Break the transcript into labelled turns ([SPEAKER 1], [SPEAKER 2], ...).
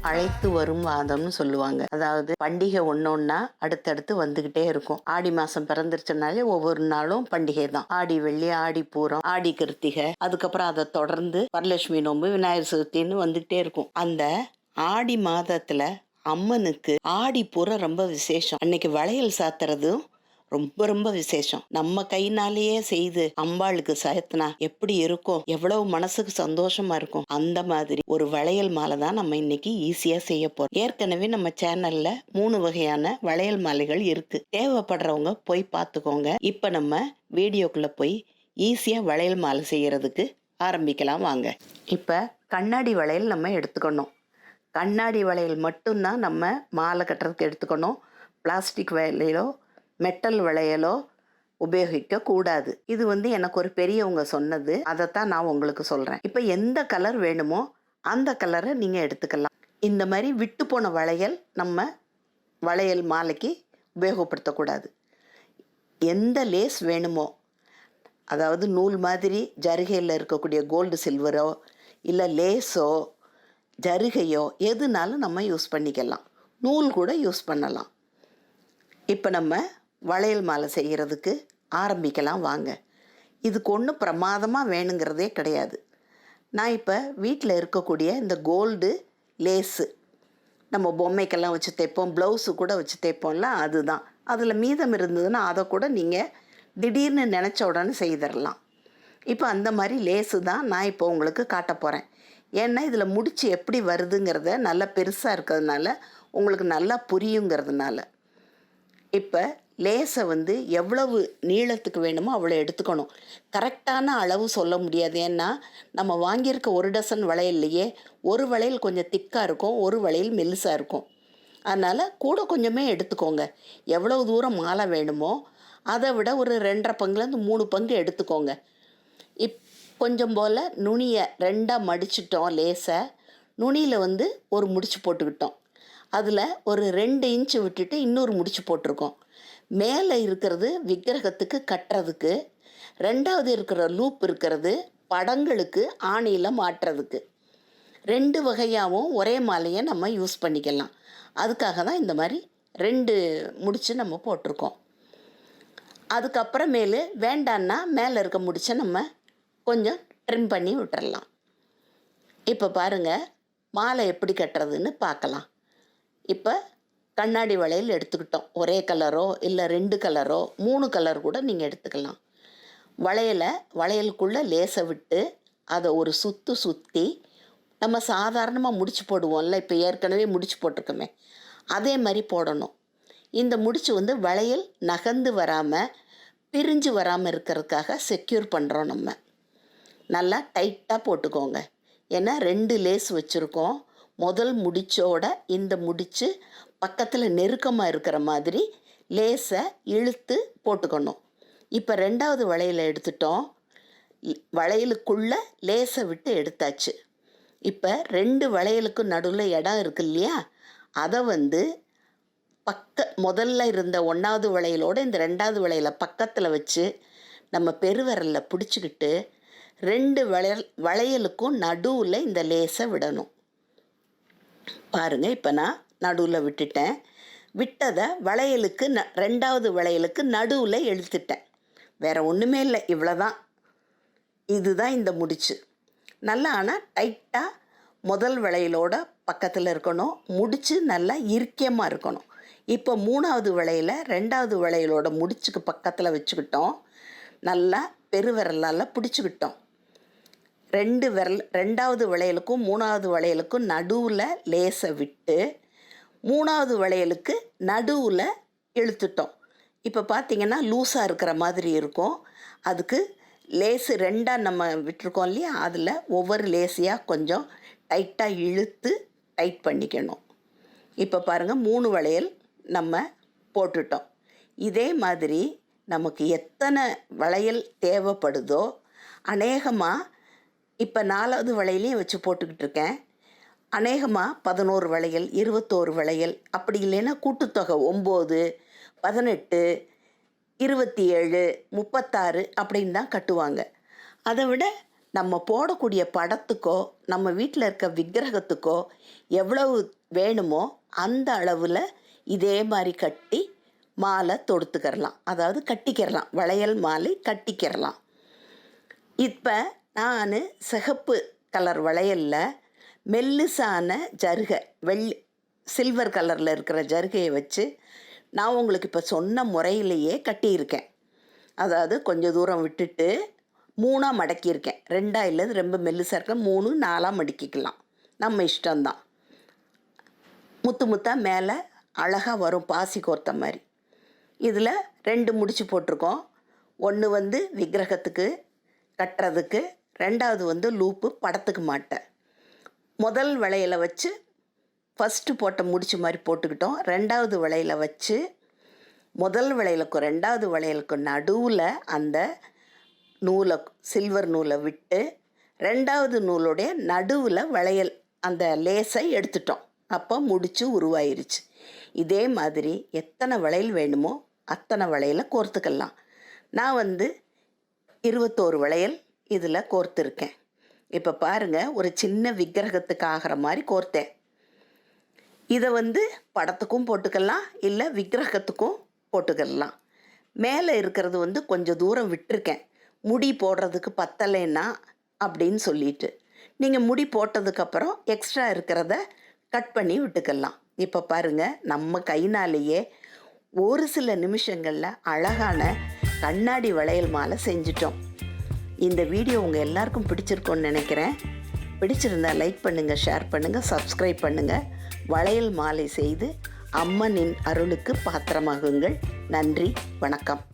[SPEAKER 1] அழைத்து வரும் வாதம்னு சொல்லுவாங்க. அதாவது பண்டிகை ஒன்னொன்னா அடுத்தடுத்து வந்துகிட்டே இருக்கும். ஆடி மாசம் பிறந்துருச்சுனாலே ஒவ்வொரு நாளும் பண்டிகை தான். ஆடி வெள்ளி ஆடி பூரம் ஆடி கிருத்திகை அதுக்கப்புறம் அதை தொடர்ந்து வரலட்சுமி நோன்பு விநாயகர் சதுர்த்தின்னு வந்துகிட்டே இருக்கும். அந்த ஆடி மாதத்துல அம்மனுக்கு ஆடி பூரம் ரொம்ப விசேஷம். அன்னைக்கு வளையல் சாத்துறதும் ரொம்ப ரொம்ப விசேஷம். நம்ம கைனாலேயே செய்து அம்பாளுக்கு சாயத்தினா எப்படி இருக்கும்? எவ்வளவு மனசுக்கு சந்தோஷமா இருக்கும்? அந்த மாதிரி ஒரு வளையல் மாலை தான் நம்ம இன்னைக்கு ஈஸியா செய்ய போறோம். ஏற்கனவே நம்ம சேனல்ல மூணு வகையான வளையல் மாலைகள் இருக்கு. தேவைப்படுறவங்க போய் பார்த்துக்கோங்க. இப்ப நம்ம வீடியோக்குள்ள போய் ஈஸியா வளையல் மாலை செய்யறதுக்கு ஆரம்பிக்கலாம் வாங்க. இப்ப கண்ணாடி வளையல் நம்ம எடுத்துக்கணும். கண்ணாடி வளையல் மட்டும்தான் நம்ம மாலை கட்டுறதுக்கு எடுத்துக்கணும். பிளாஸ்டிக் வளையலோ மெட்டல் வளையலோ உபயோகிக்க கூடாது இது வந்து எனக்கு ஒரு பெரியவங்க சொன்னது. அதைத்தான் நான் உங்களுக்கு சொல்கிறேன் இப்போ எந்த கலர் வேணுமோ அந்த கலரை நீங்கள் எடுத்துக்கலாம். இந்த மாதிரி விட்டு போன வளையல் நம்ம வளையல் மாலைக்கு உபயோகப்படுத்தக்கூடாது. எந்த லேஸ் வேணுமோ அதாவது நூல் மாதிரி ஜருகையில் இருக்கக்கூடிய கோல்டு சில்வரோ இல்லை லேஸோ ஜருகையோ எதுனாலும் நம்ம யூஸ் பண்ணிக்கலாம். நூல் கூட யூஸ் பண்ணலாம். இப்போ நம்ம வளையல் மாலை செய்கிறதுக்கு ஆரம்பிக்கலாம் வாங்க. இதுக்கு ஒன்றும் பிரமாதமாக வேணுங்கிறதே கிடையாது. நான் இப்போ வீட்டில் இருக்கக்கூடிய இந்த கோல்டு லேஸு நம்ம பொம்மைக்கெல்லாம் வச்சு தைப்போம் ப்ளவுஸு கூட வச்சு தைப்போம்ல அதுதான். அதில் மீதம் இருந்ததுன்னா அதை கூட நீங்கள் திடீர்னு நினச்ச உடனே செய்திடலாம் இப்போ அந்த மாதிரி லேஸு தான் நான் இப்போ உங்களுக்கு காட்ட போகிறேன் ஏன்னா இதில் முடிச்சு எப்படி வருதுங்கிறத நல்லா பெருசாக இருக்கிறதுனால உங்களுக்கு நல்லா புரியுங்கிறதுனால. இப்போ லேஸை வந்து எவ்வளவு நீளத்துக்கு வேணுமோ அவ்வளோ எடுத்துக்கணும். கரெக்டான அளவு சொல்ல முடியாது. ஏன்னா நம்ம வாங்கியிருக்க ஒரு டசன் வளையல்லையே ஒரு வளையல் கொஞ்சம் திக்காக இருக்கும் ஒரு வளையல் மெல்லிசாக இருக்கும். அதனால் கூட கொஞ்சமே எடுத்துக்கோங்க. எவ்வளவு தூரம் மாலை வேணுமோ அதை விட ஒரு ரெண்டரை பங்குலேருந்து மூணு பங்கு எடுத்துக்கோங்க. இப் கொஞ்சம் போல் நுனியை ரெண்டாக மடிச்சிட்டோம் லேசை. நுனியில் வந்து ஒரு முடிச்சு போட்டுக்கிட்டோம். அதில் ஒரு ரெண்டு இன்ச்சு விட்டுட்டு இன்னொரு முடிச்சு போட்டிருக்கோம். மேலே இருக்கிறது விக்கிரகத்துக்கு கட்டுறதுக்கு ரெண்டாவது இருக்கிற லூப் இருக்கிறது படங்களுக்கு ஆணியில் மாட்டுறதுக்கு ரெண்டு வகையாகவும் ஒரே மாலையை நம்ம யூஸ் பண்ணிக்கலாம். அதுக்காக தான் இந்த மாதிரி ரெண்டு முடிச்சு நம்ம போட்டிருக்கோம். அதுக்கப்புறமேலு வேண்டான்னா மேலே இருக்க முடிச்ச நம்ம கொஞ்சம் ட்ரிம் பண்ணி விட்டுறலாம். இப்போ பாருங்கள் மாலை எப்படி கட்டுறதுன்னு பார்க்கலாம். இப்போ கண்ணாடி வளையல் எடுத்துக்கிட்டோம். ஒரே கலரோ இல்லை ரெண்டு கலரோ மூணு கலர் கூட நீங்கள் எடுத்துக்கலாம். வளையலை வளையலுக்குள்ளே லேசை விட்டு அதை ஒரு சுற்று சுற்றி நம்ம சாதாரணமாக முடிச்சு போடுவோம்ல இப்போ ஏற்கனவே முடிச்சு போட்டிருக்கோமே. அதே மாதிரி போடணும். இந்த முடிச்சு வந்து வளையல் நகர்ந்து வராமல் பிரிஞ்சு வராமல் இருக்கிறதுக்காக செக்யூர் பண்ணுறோம் நம்ம. நல்லா டைட்டாக போட்டுக்கோங்க. ஏன்னா ரெண்டு லேஸ் வச்சுருக்கோம். முதல் முடிச்சோட இந்த முடிச்சு பக்கத்தில் நெருக்கமாக இருக்கிற மாதிரி லேசை இழுத்து போட்டுக்கணும். இப்போ ரெண்டாவது வளையலை எடுத்துட்டோம். வளையலுக்குள்ளே லேசை விட்டு எடுத்தாச்சு. இப்போ ரெண்டு வளையலுக்கும் நடுவில் இடம் இருக்கு இல்லையா? அதை வந்து பக்க முதல்ல இருந்த ஒன்றாவது வளையலோட இந்த ரெண்டாவது வளையலை பக்கத்தில் வச்சு நம்ம பெருவரலில் பிடிச்சிக்கிட்டு ரெண்டு வளையல் வளையலுக்கும் நடுவில் இந்த லேசை விடணும். பாருங்கள் இப்போ நான் நடுவில் விட்டுட்டேன். விட்டதை வளையலுக்கு ந ரெண்டாவது வளையலுக்கு நடுவில் எழுத்துட்டேன் வேறு ஒன்றுமே இல்லை இவ்வளோதான் இதுதான் இந்த முடிச்சு. நல்லா ஆனால் டைட்டாக முதல் வளையலோட பக்கத்தில் இருக்கணும். முடிச்சு நல்லா இறுக்கியமாக இருக்கணும். இப்போ மூணாவது வளையல ரெண்டாவது வளையலோட முடிச்சுக்கு பக்கத்தில் வச்சுக்கிட்டோம். நல்லா பெருவிரலால் பிடிச்சிக்கிட்டோம். ரெண்டு விரல் ரெண்டாவது வளையலுக்கும் மூணாவது வளையலுக்கும் நடுவில் லேசை விட்டு மூணாவது வளையலுக்கு நடுவில் இழுத்துட்டோம். இப்போ பார்த்திங்கன்னா லூஸாக இருக்கிற மாதிரி இருக்கும். அதுக்கு லேஸு ரெண்டாக நம்ம விட்டுருக்கோம் இல்லையா? அதில் ஒவ்வொரு லேஸையாக கொஞ்சம் டைட்டாக இழுத்து டைட் பண்ணிக்கணும். இப்போ பாருங்கள் மூணு வளையல் நம்ம போட்டுட்டோம். இதே மாதிரி நமக்கு எத்தனை வளையல் தேவைப்படுதோ அநேகமாக இப்போ நாலாவது வளையலையும் வச்சு போட்டுக்கிட்டு இருக்கேன் அநேகமாக பதினோரு வளையல் இருபத்தோரு வளையல் அப்படி இல்லைன்னா கூட்டுத்தொகை ஒம்பது பதினெட்டு இருபத்தி ஏழு முப்பத்தாறு அப்படின்னு தான் கட்டுவாங்க. அதை விட நம்ம போடக்கூடிய படத்துக்கோ நம்ம வீட்டில் இருக்க விக்கிரகத்துக்கோ எவ்வளவு வேணுமோ அந்த அளவில் இதே மாதிரி கட்டி மாலை தொடுத்துக்கிறலாம். அதாவது கட்டிக்கிறலாம். வளையல் மாலை கட்டிக்கிறலாம். இப்போ நான் சிகப்பு கலர் வளையலில் மெல்லுசான ஜருகை வெள்ளி சில்வர் கலரில் இருக்கிற ஜருகையை வச்சு நான் உங்களுக்கு இப்போ சொன்ன முறையிலேயே கட்டியிருக்கேன். அதாவது கொஞ்சம் தூரம் விட்டுட்டு மூணாக மடக்கியிருக்கேன். ரெண்டாக இல்லை ரொம்ப மெல்லுசாக இருக்க மூணு நாலாக மடக்கிக்கலாம். நம்ம இஷ்டம்தான். முத்து முத்தாக மேலே அழகாக வரும் பாசி கோர்த்த மாதிரி இதில் ரெண்டு முடிச்சு போட்டிருக்கோம். ஒன்று வந்து விக்கிரகத்துக்கு கட்டுறதுக்கு ரெண்டாவது வந்து லூப்பு படத்துக்கு மாட்டேன் முதல் வளையலை வச்சு ஃபஸ்ட்டு போட்ட முடிச்சு மாதிரி போட்டுக்கிட்டோம். ரெண்டாவது வளையலை வச்சு முதல் வளையலுக்கும் ரெண்டாவது வளையலுக்கும் நடுவில் அந்த நூலை சில்வர் நூலை விட்டு ரெண்டாவது நூலுடைய நடுவில் வளையல் அந்த லேஸை எடுத்துட்டோம். அப்போ முடிச்சு உருவாயிருச்சு. இதே மாதிரி எத்தனை வளையல் வேணுமோ அத்தனை வளையலை கோர்த்துக்கலாம். நான் வந்து இருபத்தோரு வளையல் இதில் கோர்த்துருக்கேன். இப்போ பாருங்கள் ஒரு சின்ன விக்கிரகத்துக்கு ஆகிற மாதிரி கோர்த்தேன். இதை வந்து படத்துக்கும் போட்டுக்கலாம் இல்லை விக்கிரகத்துக்கும் போட்டுக்கலாம். மேலே இருக்கிறது வந்து கொஞ்சம் தூரம் விட்டுருக்கேன். முடி போடுறதுக்கு பத்தலைன்னா அப்படின்னு சொல்லிட்டு. நீங்கள் முடி போட்டதுக்கப்புறம் எக்ஸ்ட்ரா இருக்கிறத கட் பண்ணி விட்டுக்கலாம். இப்போ பாருங்கள் நம்ம கைனாலேயே ஒரு சில நிமிஷங்களில் அழகான கண்ணாடி வளையல் மாலை செஞ்சிட்டோம். இந்த வீடியோ உங்கள் எல்லாருக்கும் பிடிச்சிருக்கோன்னு நினைக்கிறேன். பிடிச்சிருந்தா லைக் பண்ணுங்கள் ஷேர் பண்ணுங்கள் சப்ஸ்கிரைப் பண்ணுங்கள் வளையல் மாலை செய்து அம்மனின் அருளுக்கு பாத்திரமாகுங்கள். நன்றி வணக்கம்.